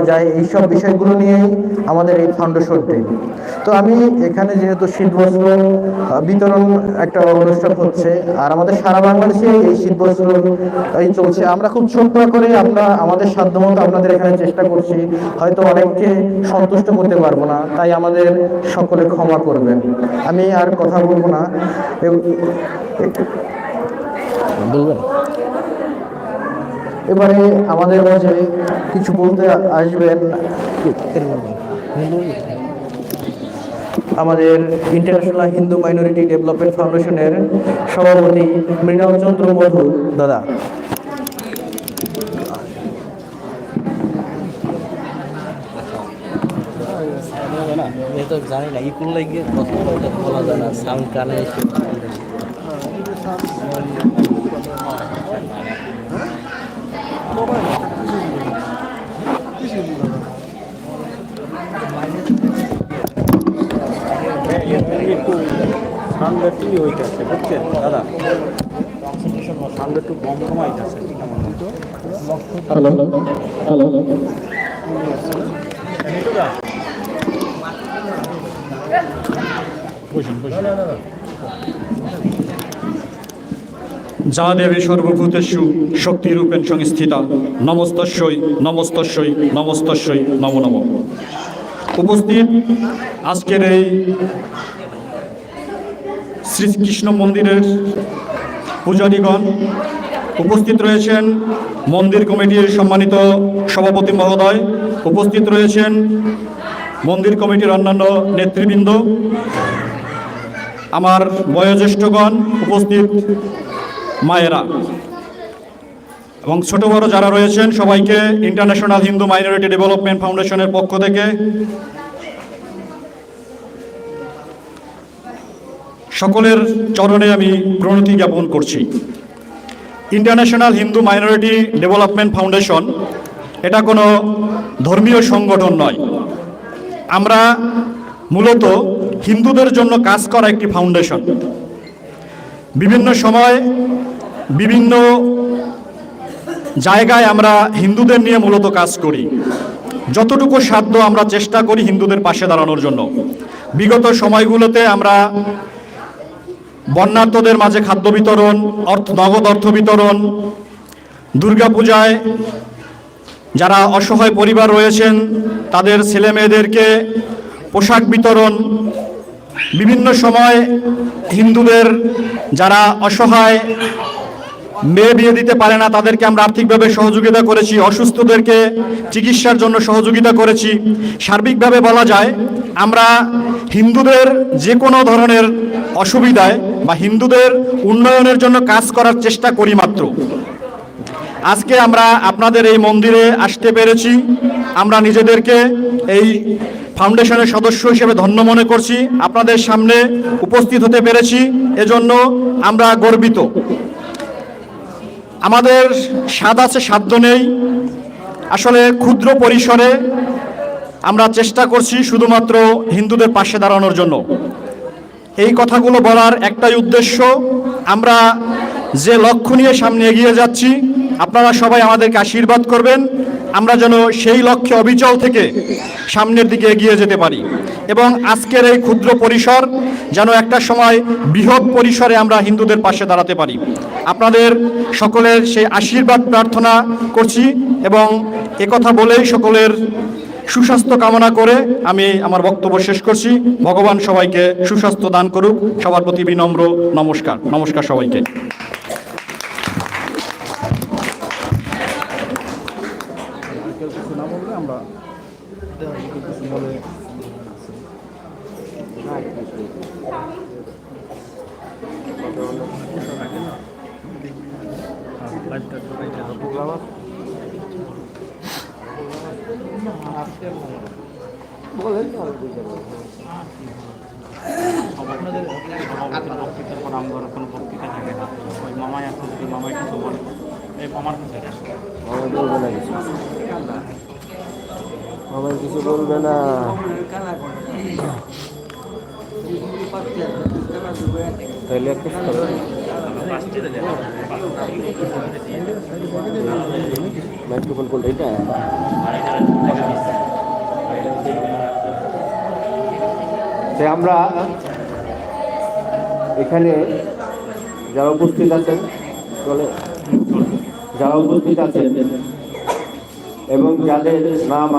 যায় এইসব বিষয়গুলো নিয়েই আমাদের এই ফাউন্ডেশনটি তো আমি এখানে যেহেতু শীতবস্ত্র আহ, বিতরণ একটা অনুষ্ঠান হচ্ছে আর আমাদের সারা বাংলাদেশে এই শীতবস্ত্র এই চলছে। আমরা খুব ছোট্ট করে আমরা আমাদের সাধ্যমতো আপনাদের এখানে চেষ্টা করছি। হয়তো অনেককে সন্তুষ্ট করতে পারব না তাই আমাদের সকলে ক্ষমা করবেন। আমি আর কথা বলব না। এ- এবারে আমাদের মাঝে কিছু বলতে আসবেন। আমাদের ইন্টারন্যাশনাল হিন্দু মাইনরিটি ডেভেলপমেন্ট ফাউন্ডেশনের সভাপতি মৃণাল চন্দ্র মধু, দাদা। জানি না ই করলে কথা বলা যায় না, সাউন্ড কানে একটু হইতেছে বুঝছেন? দাদা একটু কম কমাইতেছে হ্যালো হ্যালো যা দেবী সর্বভূতেষু শক্তিরূপেণ সংস্থিতা। নমস্তস্যই নমস্তস্যই নমস্তস্যই নম নম। উপস্থিত আজকের এই শ্রীকৃষ্ণ মন্দিরের পূজারীগণ উপস্থিত রয়েছেন। মন্দির কমিটির সম্মানিত সভাপতি মহোদয় উপস্থিত রয়েছেন। মন্দির কমিটির অন্যান্য নেতৃবৃন্দ, আমার বয়োজ্যেষ্ঠগণ উপস্থিত মায়েরা এবং ছোট বড় যারা রয়েছেন সবাইকে ইন্টারন্যাশনাল হিন্দু মাইনরিটি ডেভেলপমেন্ট ফাউন্ডেশনের পক্ষ থেকে সকলের চরণে আমি প্রণতি জ্ঞাপন করছি। International Hindu minority development foundation, এটা কোনো ধর্মীয় সংগঠন নয়। আমরা মূলত হিন্দুদের জন্য কাজ করা একটি ফাউন্ডেশন। বিভিন্ন সময় বিভিন্ন জায়গায় আমরা হিন্দুদের নিয়ে মূলত কাজ করি। যতটুকু সাধ্য আমরা চেষ্টা করি হিন্দুদের পাশে দাঁড়ানোর জন্য। বিগত সময়গুলোতে আমরা বন্যার্থদের মাঝে খাদ্য বিতরণ, অর্থ, নগদ অর্থ বিতরণ, দুর্গাপূজায় যারা অসহায় পরিবার রয়েছেন, তাদের ছেলে মেয়েদেরকে পোশাক বিতরণ, বিভিন্ন সময় হিন্দুদের যারা অসহায় মেয়ে বিয়ে দিতে পারে না, তাদেরকে আমরা আর্থিকভাবে সহযোগিতা করেছি, অসুস্থদেরকে চিকিৎসার জন্য সহযোগিতা করেছি। সার্বিকভাবে বলা যায়, আমরা হিন্দুদের যে কোনো ধরনের অসুবিধায় বা হিন্দুদের উন্নয়নের জন্য কাজ করার চেষ্টা করি মাত্র। আজকে আমরা আপনাদের এই মন্দিরে আসতে পেরেছি। আমরা নিজেদেরকে এই ফাউন্ডেশনের সদস্য হিসেবে ধন্য মনে করছি। আপনাদের সামনে উপস্থিত হতে পেরেছি। এজন্য আমরা গর্বিত। আমাদের স্বাদ আছে সাধ্য নেই। আসলে ক্ষুদ্র পরিসরে আমরা চেষ্টা করছি শুধুমাত্র হিন্দুদের পাশে দাঁড়ানোর জন্য। এই কথাগুলো বলার একটাই উদ্দেশ্য, আমরা যে লক্ষ্য নিয়ে সামনে এগিয়ে যাচ্ছি, আপনারা সবাই আমাদেরকে আশীর্বাদ করবেন। আমরা যেন সেই লক্ষ্যে অবিচল থেকে সামনের দিকে এগিয়ে যেতে পারি। এবং আজকের এই ক্ষুদ্র পরিসর যেন একটা সময় বৃহৎ পরিসরে আমরা হিন্দুদের পাশে দাঁড়াতে পারি। আপনাদের সকলের সেই আশীর্বাদ প্রার্থনা করছি এবং একথা বলেই সকলের সুস্বাস্থ্য কামনা করে আমি আমার বক্তব্য শেষ করছি। ভগবান সবাইকে সুস্বাস্থ্য দান করুক। সবার প্রতি বিনম্র নমস্কার। নমস্কার সবাইকে। আমরা কেউ কিছু বলে আপনাদের সভাপতির বক্তৃতার পর আমার কোনো বক্তৃতা থাকে না ওই মামাই আছে যদি মামাই কিছু বলে এই মামার কাছে আসে আমার বলবে না কিছু আমার কিছু বলবে না আমরা এখানে যারা উপস্থিত আছেন চলে যারা উপস্থিত আছেন এবং যাদের নাম